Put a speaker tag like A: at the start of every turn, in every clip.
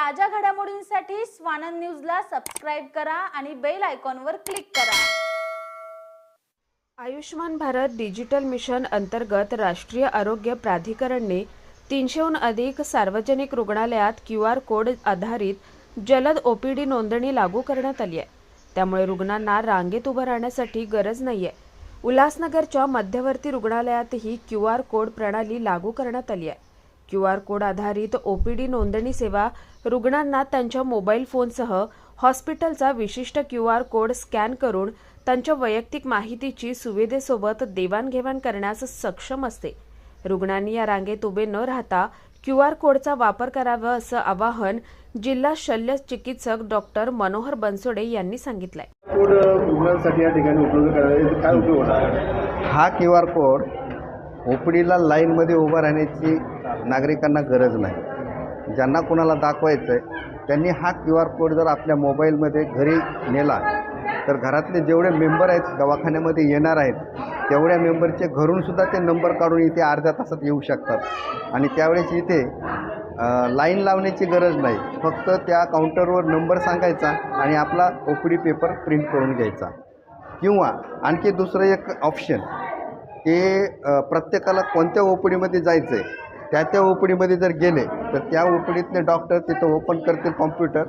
A: ताज्या घडामोडींसाठी स्वानंद न्यूजला सबस्क्राईब करा आणि बेल आयकॉनवर क्लिक करा.
B: आयुष्मान भारत डिजिटल मिशन अंतर्गत राष्ट्रीय आरोग्य प्राधिकरणने तीनशेहून अधिक सार्वजनिक रुग्णालयात क्यू आर कोड आधारित जलद ओपीडी नोंदणी लागू करण्यात आली आहे. त्यामुळे रुग्णांना रांगेत उभं राहण्यासाठी गरज नाही आहे उल्हासनगरच्या मध्यवर्ती रुग्णालयातही क्यू आर कोड प्रणाली लागू करण्यात आली आहे. क्यू आर कोड आधारित ओपीडी नोंदणी सेवा रुग्णांना त्यांच्या मोबाईल फोनसह हॉस्पिटलचा विशिष्ट क्यू आर कोड स्कॅन करून त्यांच्या वैयक्तिक माहितीची सुविधेसोबत देवाणघेवाण करण्यास सक्षम असते. रुग्णांनी या रांगेत उभे न राहता क्यू आर कोडचा वापर करावा असं आवाहन जिल्हा शल्य चिकित्सक डॉक्टर मनोहर बनसोडे यांनी सांगितलंय.
C: कोड रुग्णांसाठी या ठिकाणी उपलब्ध करायला काय उपयोग होणार?
D: हा क्यू आर कोड ओपडीला लाईनमध्ये उभं राहण्याची नागरिकांना गरज नाही. ज्यांना कोणाला दाखवायचं आहे त्यांनी हा क्यू आर कोड जर आपल्या मोबाईलमध्ये घरी नेला तर घरातले जेवढे मेंबर आहेत दवाखान्यामध्ये येणार आहेत तेवढ्या मेंबरचे घरूनसुद्धा ते नंबर काढून इथे अर्ध्या तासात येऊ शकतात. आणि त्यावेळेस इथे लाईन लावण्याची गरज नाही. फक्त त्या काउंटरवर नंबर सांगायचा आणि आपला O P D paper print करून घ्यायचा. किंवा आणखी दुसरं एक ऑप्शन ते प्रत्येकाला कोणत्या ओपडीमध्ये जायचं आहे त्या त्या ओपडीमध्ये जर गेले तर त्या ओपडीतले डॉक्टर तिथं ओपन करतील कॉम्प्युटर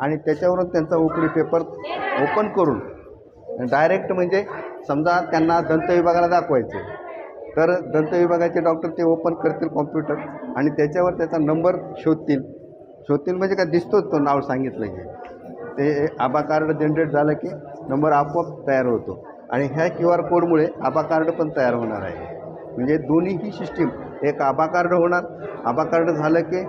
D: आणि त्याच्यावरून त्यांचा ओपडी पेपर ओपन करून डायरेक्ट म्हणजे समजा त्यांना दंत विभागाला दाखवायचे तर दंत विभागाचे डॉक्टर ते ओपन करतील कॉम्प्युटर आणि त्याच्यावर त्याचा नंबर शोधतील. शोधतील म्हणजे काय दिसतोच तो नाव सांगितलं की ते आबा कार्ड जनरेट झालं की नंबर आपोआप तयार होतो. आणि ह्या क्यू आर कोडमुळे आबा कार्ड पण तयार होणार आहे. म्हणजे दोन्हीही सिस्टीम एक आबा कार्ड होणार आबा कार्ड झालं की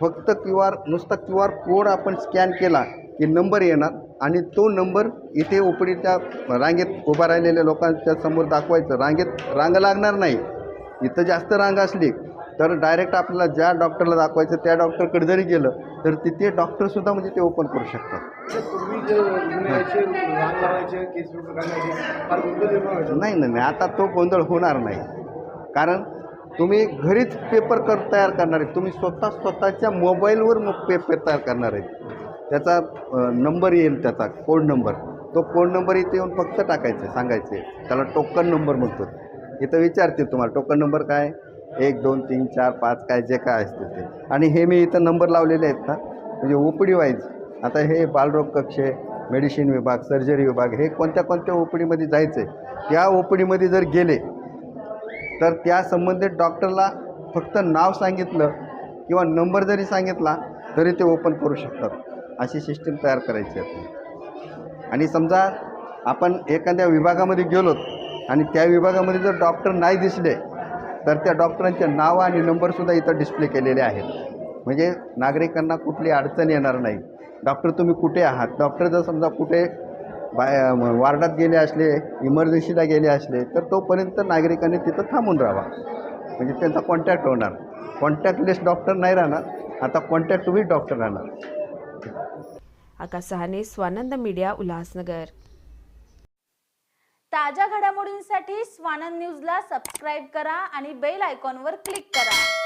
D: फक्त क्यू आर नुसता क्यू आर कोड आपण स्कॅन केला की नंबर येणार आणि तो नंबर इथे ओपडीच्या रांगेत उभा राहिलेल्या लोकांच्या समोर दाखवायचं. रांगेत रांग लागणार नाही. इथं जास्त रांग असली तर डायरेक्ट आपल्याला ज्या डॉक्टरला दाखवायचं त्या डॉक्टरकडे जरी गेलं तर तिथे डॉक्टरसुद्धा म्हणजे ते ओपन करू शकतात.
C: लावायचे केस पेपर काढायचे फार गोंधळ निर्माण व्हायचा.
D: नाही नाही नाही. आता तो गोंधळ होणार नाही. कारण तुम्ही घरीच पेपर कर तयार करणार आहे तुम्ही स्वतः स्वतःच्या मोबाईलवर मग पेपर तयार करणार आहेत. त्याचा नंबर येईल त्याचा कोड नंबर. तो कोड नंबर इथे येऊन फक्त टाकायचे सांगायचे. त्याला टोकन नंबर म्हणतो. इथं विचारतील तुम्हाला टोकन नंबर काय? एक दोन तीन चार पाच काय जे काय असते ते. आणि हे मी इथं नंबर लावलेले आहेत ना. म्हणजे ओपडी वाईज. आता हे बालरोग कक्ष मेडिसिन विभाग सर्जरी विभाग हे कोणत्या कोणत्या ओपीडीमध्ये जायचं आहे त्या ओपडीमध्ये जर गेले तर त्या संबंधित डॉक्टरला फक्त नाव सांगितलं किंवा नंबर जरी सांगितला तरी ते ओपन करू शकतात. अशी सिस्टीम तयार करायची आहे. आणि समजा आपण एखाद्या विभागामध्ये गेलोत आणि त्या विभागामध्ये जर डॉक्टर नाही दिसले तर त्या डॉक्टरांचे नाव आणि नंबरसुद्धा इथं डिस्प्ले केलेले आहेत. म्हणजे नागरिकांना कुठली अडचण येणार नाही. डॉक्टर तुम्ही कुठे आहात? डॉक्टर जर समजा कुठे बाय वार्डात गेले असले इमर्जन्सीला गेले असले तर तोपर्यंत नागरिकांनी तिथं थांबून राहावा. म्हणजे त्यांचा कॉन्टॅक्ट होणार. कॉन्टॅक्ट लिस्ट डॉक्टर नाही राहणार. आता कॉन्टॅक्ट विथ डॉक्टर राहणार.
B: आकाश सहाने स्वानंद मीडिया उल्हासनगर.
A: ताज्या घडामोडींसाठी स्वानंद न्यूजला सबस्क्राईब करा आणि बेल आयकॉनवर क्लिक करा.